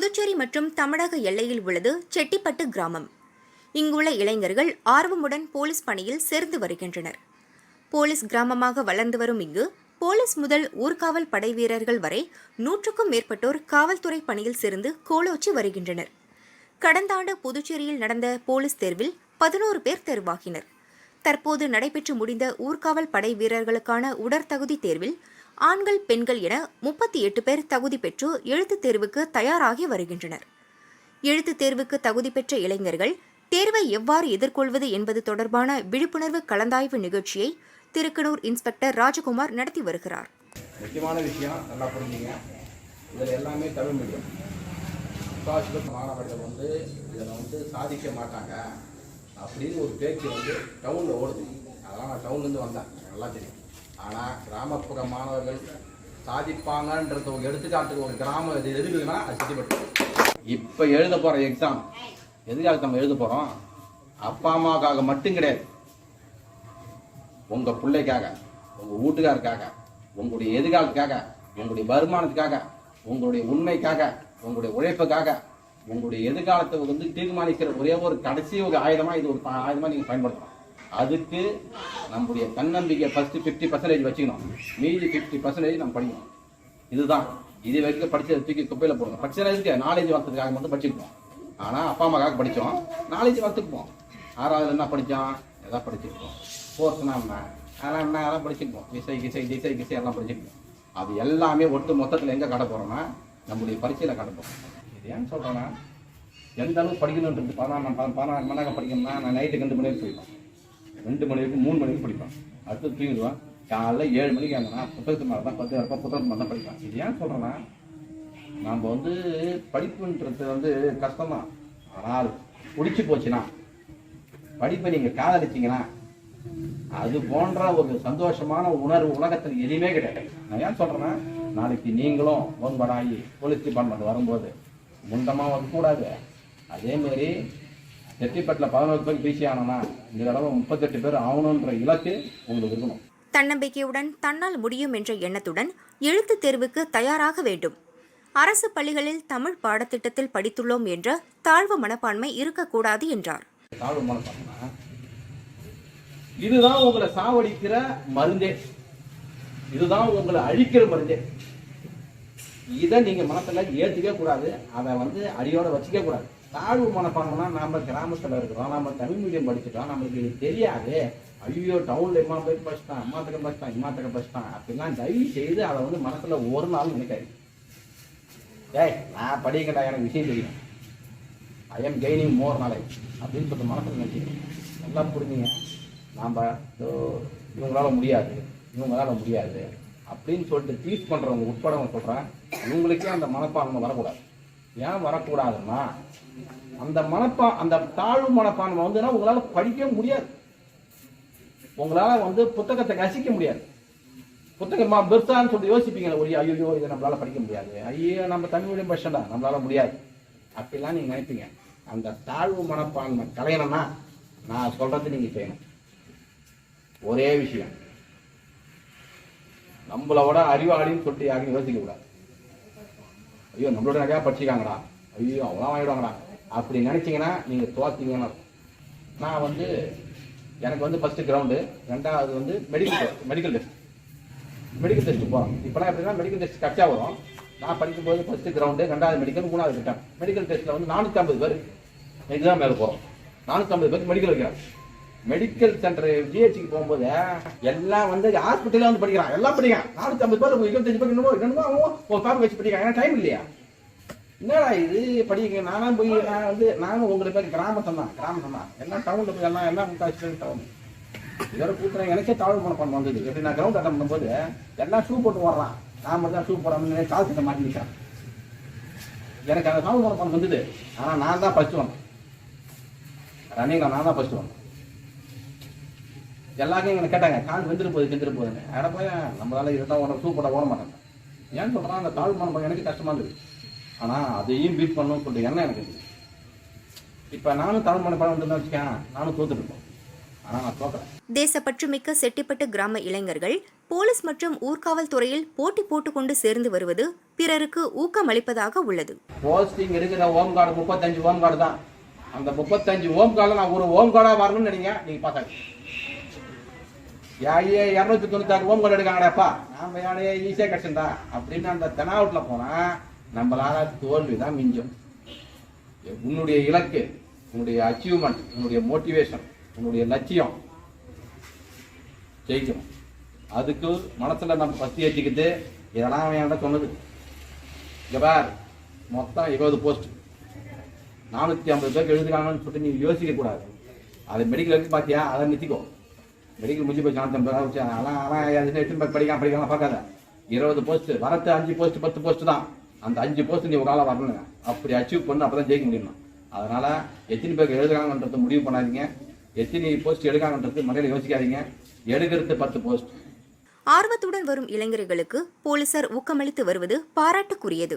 புதுச்சேரி மற்றும் தமிழக எல்லையில் உள்ளது செட்டிப்பட்டு கிராமம். இங்குள்ள இளைஞர்கள் ஆர்வமுடன் போலீஸ் பணியில் சேர்ந்து வருகின்றனர். போலீஸ் கிராமமாக வளர்ந்து வரும் இங்கு போலீஸ் முதல் ஊர்காவல் படை வீரர்கள் வரை நூற்றுக்கும் மேற்பட்டோர் காவல்துறை பணியில் சேர்ந்து கோலோச்சி வருகின்றனர். கடந்த ஆண்டு புதுச்சேரியில் நடந்த போலீஸ் தேர்வில் பதினோரு பேர் தேர்வாகினர். தற்போது நடைபெற்று முடிந்த ஊர்காவல் படை வீரர்களுக்கான உடற்தகுதி தேர்வில் ஆண்கள் பெண்கள் என முப்பத்தி எட்டு பேர் தகுதி பெற்று எழுத்துத் தேர்வுக்கு தயாராகி வருகின்றனர். எழுத்துத் தேர்வுக்கு தகுதி பெற்ற இளைஞர்கள் தேர்வை எவ்வாறு எதிர்கொள்வது என்பது தொடர்பான விழிப்புணர்வு கலந்தாய்வு நிகழ்ச்சியை திருக்கனூர் இன்ஸ்பெக்டர் ராஜகுமார் நடத்தி வருகிறார். முக்கியமான விஷயம் நல்லா புரிஞ்சுங்க. இதில் எல்லாமே தமிழ் மீடியம். முக்கால்வாசி மாணவர்கள் வந்து இதில் வந்து சாதிக்க மாட்டாங்க அப்படின்னு ஒரு பேச்சு வந்து டவுனில் ஓடுது. அதெல்லாம் நான் டவுன்லேருந்து வந்தேன். நல்லா தெரியும். ஆனால் கிராமப்புற மாணவர்கள் சாதிப்பாங்கன்றது ஒரு எடுத்துக்காட்டுக்கு ஒரு கிராமம் இது எதுக்குதுன்னா அது சுற்றிப்பட்டு இப்போ எழுத போகிற எக்ஸாம் எதுக்காக நம்ம எழுத போகிறோம் அப்பா அம்மாவுக்காக மட்டும் கிடையாது. உங்க பிள்ளைக்காக உங்க வீட்டுக்காருக்காக உங்களுடைய எதிர்காலத்துக்காக உங்களுடைய வருமானத்துக்காக உங்களுடைய உண்மைக்காக உங்களுடைய உழைப்புக்காக உங்களுடைய எதிர்காலத்தை வந்து தீர்மானிக்கிற ஒரே ஒரு கடைசி ஒரு ஆயுதமா இது ஒரு ப- ஆயுதமா நீங்க பயன்படுத்தலாம் அதுக்கு நம்முடைய தன்னம்பிக்கை ஃபர்ஸ்ட் ஃபிஃப்டி பர்சன்டேஜ் வச்சுக்கணும். மீதி ஃபிஃப்டி பர்சன்டேஜ் நம்ம படிக்கணும். இதுதான். இது வரைக்கும் படிச்சதை தூக்கி குப்பையில் போடணும். பிரச்சனை நாலேஜ் வளர்த்ததுக்காக மட்டும் படிச்சுக்குவோம் ஆனால் அப்பா அம்மாக்காக படித்தோம் நாலேஜ் வளர்த்துக்குவோம் ஆறாவது என்ன படித்தான் எதாவது படிச்சிருப்போம் ஃபோர்த்னா என்ன? அதெல்லாம் என்ன? அதெல்லாம் படிச்சிருப்போம் இசை கிசை திசை கிசை எல்லாம் படிச்சிருப்போம் அது எல்லாமே ஒட்டு மொத்தத்தில் எங்கே கடை போகிறோம்னா நம்முடைய பரீட்சையில் கடை போகிறோம் இது ஏன்னு சொல்கிறேன்னா எந்த அளவுக்கு படிக்கணுன்றது பதினாறு பதினாறு மணி நேரம் படிக்கணும்னா நான் நைட்டு ரெண்டு மணி வரைக்கும் ரெண்டு மணி வரைக்கும் மூணு மணி வரைக்கும் அடுத்து தூங்கிடுவான். காலைல ஏழு மணிக்கு ஏங்கன்னா புத்தகத்து மேலே தான் பத்து இருப்பேன் புத்தகத்து மேலே தான் படிப்பேன். இது ஏன் சொல்கிறேன்னா நம்ம வந்து படிப்புன்றது வந்து கஷ்டம்தான். ஆனால் பிடிச்சி போச்சுன்னா படிப்பை நீங்கள் காதலிச்சிங்கன்னா அது போன்ற ஒரு சந்தோஷமான உணர்வு உலகத்தில் எதுவுமே கிடையாது. நான் ஏன் சொல்கிறேன்னா நாளைக்கு நீங்களும் ஒன்பதாகி போலீஸ் டிபார்ட்மெண்ட் வரும்போது முண்டமாக வரக்கூடாது அதே மாதிரி செட்டிப்பட்டில் பதினோரு பேர் பிசி ஆனோம்னா இந்த தடவை முப்பத்தெட்டு பேர் ஆகணுன்ற இலக்கு உங்களுக்கு இருக்கணும். தன்னம்பிக்கையுடன் தன்னால் முடியும் என்ற எண்ணத்துடன் எழுத்துத் தேர்வுக்கு தயாராக வேண்டும். அரசு பள்ளிகளில் தமிழ் பாடத்திட்டத்தில் படித்துள்ளோம் என்ற தாழ்வு மனப்பான்மை இருக்கக்கூடாது என்றார். தாழ்வு மனப்பான்மைனா இதுதான் உங்களை சாவடிக்கிற மருந்தே. இதுதான் உங்களை அழிக்கிற மருந்தே. இதை நீங்க மனசுல ஏத்துக்கவே கூடாது. அதை வந்து அடியோட வச்சுக்க கூடாது. தாழ்வு மனப்பான்மைனா நாம கிராமத்துல இருக்கிறோம் நம்ம தமிழ் மீடியம் படிச்சுட்டோம் நம்மளுக்கு இது தெரியாது. ஐயோ டவுன்ல இம்மா போய் படிச்சிட்டான் அம்மா தக்க படிச்சிட்டான் இம்மா தக்க படிச்சிட்டான் அப்படிலாம் தயவு செய்து அதை வந்து மனசுல ஒரு நாள் நினைக்காது ஏய் நான் படிக்கட்டா எனக்கு விஷயம் தெரியும். I am gaining more knowledge அப்படின்னு சொல்லிட்டு மனசில் நினைக்கிறேன் நல்லா புரிஞ்சுங்க. நாம் இவங்களால முடியாது இவங்களால முடியாது அப்படின்னு சொல்லிட்டு டீச் பண்ணுறவங்க உட்பட நான் சொல்கிறேன் இவங்களுக்கே அந்த மனப்பான்மை வரக்கூடாது. ஏன் வரக்கூடாதுன்னா அந்த மனப்பா அந்த தாழ்வு மனப்பான்மை வந்துன்னா உங்களால் படிக்க முடியாது. உங்களால் வந்து புத்தகத்தை ரசிக்க முடியாது. புத்தகமா பெருசான்னு சொல்லி யோசிப்பீங்க ஒரு ஐயோ இதை நம்மளால படிக்க முடியாது. ஐயோ நம்ம தமிழ் மீடியம் தான் நம்மளால முடியாது. அப்படிலாம் நீங்க நினைப்பீங்க. அந்த தாழ்வு மனப்பான்மை கலையணும்னா நான் சொல்றது நீங்க செய்யணும். ஒரே விஷயம். நம்மளோட அறிவாளின்னு சொல்லிட்டு யாரையும் யோசிக்க கூடாது ஐயோ நம்மளோட நிறையா படிச்சிருக்காங்கடா. ஐயோ அவங்களாம் வாங்கிடுவாங்கடா அப்படி நினச்சிங்கன்னா நீங்கள் தோத்தீங்கன்னா நான் வந்து எனக்கு வந்து ஃபஸ்ட்டு கிரவுண்டு ரெண்டாவது வந்து medical medical test medical test போகிறோம் இப்போலாம் எப்படின்னா மெடிக்கல் டெஸ்ட் கரெக்டாக வரும். நான் படிக்கும்போது ஃபஸ்ட்டு கிரவுண்டு ரெண்டாவது மெடிக்கல் மூணாவது ரிட்டன் மெடிக்கல் டெஸ்ட்டில் வந்து நானூற்றி ஐம்பது பேர் எக்ஸாம் மேலே போகிறோம் நானூற்றி ஐம்பது பேர் மெடிக்கல் வைக்கிறாங்க. மெடிக்கல் சென்டர் ஜிஹெச்சுக்கு போகும்போது எல்லாம் வந்து ஹாஸ்பிட்டலில் வந்து படிக்கிறான். எல்லாம் படிக்கிறான். நானூத்தி ஐம்பது பேர் இருபத்தஞ்சு பேர் என்னமோ என்னமோ அவன் ஒரு பேப்பர் வச்சு படிக்கிறாங்க டைம் இல்லையா? என்னடா இது? படிக்க நானும் போய் நான் வந்து நானும் உங்களுக்கு பேர் கிராமத்தை தான். கிராமத்தம் தான். எல்லாம் டவுனில் போய் எல்லாம் எல்லாம் முக்காச்சு டவுன் இதோட கூட்டுற எனக்கே தாழ்வு மனப்பான்மை வந்தது. எப்படி நான் கிரவுண்ட் அட்டம் பண்ணும்போது எல்லாம் ஷூ போட்டு வர்றான் நான் மட்டும் தான் ஷூ போடாமல் கால் கிட்ட மாட்டி நிற்கிறேன். எனக்கு அந்த தாழ்வு மனப்பான்மை வந்தது. ஆனால் நான் தான் ஃபஸ்ட்டு வந்தேன் ரன்னிங்கில் நான் தான் ஃபஸ்ட்டு வந்தேன் எல்லாருக்கும் எங்களை கேட்டாங்க கால் வெந்துட்டு போகுது வெந்துட்டு போகுதுன்னு. அட போய் நம்மளால இதுதான் ஓட ஷூ போட ஓட மாட்டேன். ஏன்னு சொல்கிறேன் அந்த தாழ்வு மனப்பான்மை எனக்கு கஷ்டமா இருந்தது. ஆனால் அதையும் பீட் பண்ணணும்னு சொல்லிட்டு எண்ணம் எனக்கு இருந்தது? இப்போ நானும் தமிழ் மனப்பாடம் வந்து வச்சுக்கேன் நானும் தோத்துட்டு இருப்பேன் ஆனால் நான் தோக்கலை. தேசப்பற்றுமிக்க செட்டிப்பட்டு கிராம இளைஞர்கள் போலீஸ் மற்றும் ஊர்காவல் துறையில் போட்டி போட்டுக்கொண்டு சேர்ந்து வருவது பிறருக்கு ஊக்கமளிப்பதாக உள்ளது. போஸ்டிங் இருக்கிற ஹோம் கார்டு முப்பத்தஞ்சு ஹோம் கார்டு தான். அந்த முப்பத்தஞ்சு ஹோம் கார்டில் நான் ஒரு ஹோம் கார்டா வரணும்னு நினைங்க நீங்க பார்த்தாங்க ஏழையே இரநூத்தி தொண்ணூத்தாறு ஓம் கொண்டு எடுக்காங்கடாப்பா. நாம ஏழையே ஈஸியாக கிடச்சிருந்தா. அப்படின்னு அந்த தெனாவுட்டில் போனா நம்மளால தோல்வி தான் மிஞ்சும். உன்னுடைய இலக்கு உன்னுடைய அச்சீவ்மெண்ட் உன்னுடைய மோட்டிவேஷன் உன்னுடைய லட்சியம் ஜெயிக்கணும் அதுக்கு மனசுல நம்ம பத்தி ஏற்றிக்கிட்டு இதெல்லாம் அவன் என்கிட்ட சொன்னது. இங்க பார் மொத்தம் இருபது போஸ்ட் நானூற்றி ஐம்பது பேருக்கு எழுதுகிறாங்கன்னு சொல்லிட்டு நீ யோசிக்க கூடாது அது மெடிக்கல் இருக்கு பார்த்தியா? அதை நிறுத்திக்கோ. மெடிக்கல் முடிஞ்சு போய் நானூற்றி ஐம்பது வச்சு அதெல்லாம் அவன் எட்டு பேர் படிக்கலாம் படிக்கலாம் பார்க்காத. இருபது போஸ்ட் வரத்து அஞ்சு போஸ்ட் பத்து போஸ்ட் தான். அந்த அஞ்சு போஸ்ட் நீ ஒரு ஆளாக வரணுங்க. அப்படி அச்சீவ் பண்ணு அப்போ தான் ஜெயிக்க முடியும்? அதனால் எத்தனை பேருக்கு எழுதுறாங்கன்றது முடிவு பண்ணாதீங்க. எத்தனை போஸ்ட் எடுக்காங்கன்றது மனையில் யோசிக்காதீங்க. எடுக்கிறது பத்து போஸ்ட் ஆர்வத்துடன் வரும் இளைஞர்களுக்கு போலீசார் ஊக்கமளித்து வருவது பாராட்டுக்குரியது.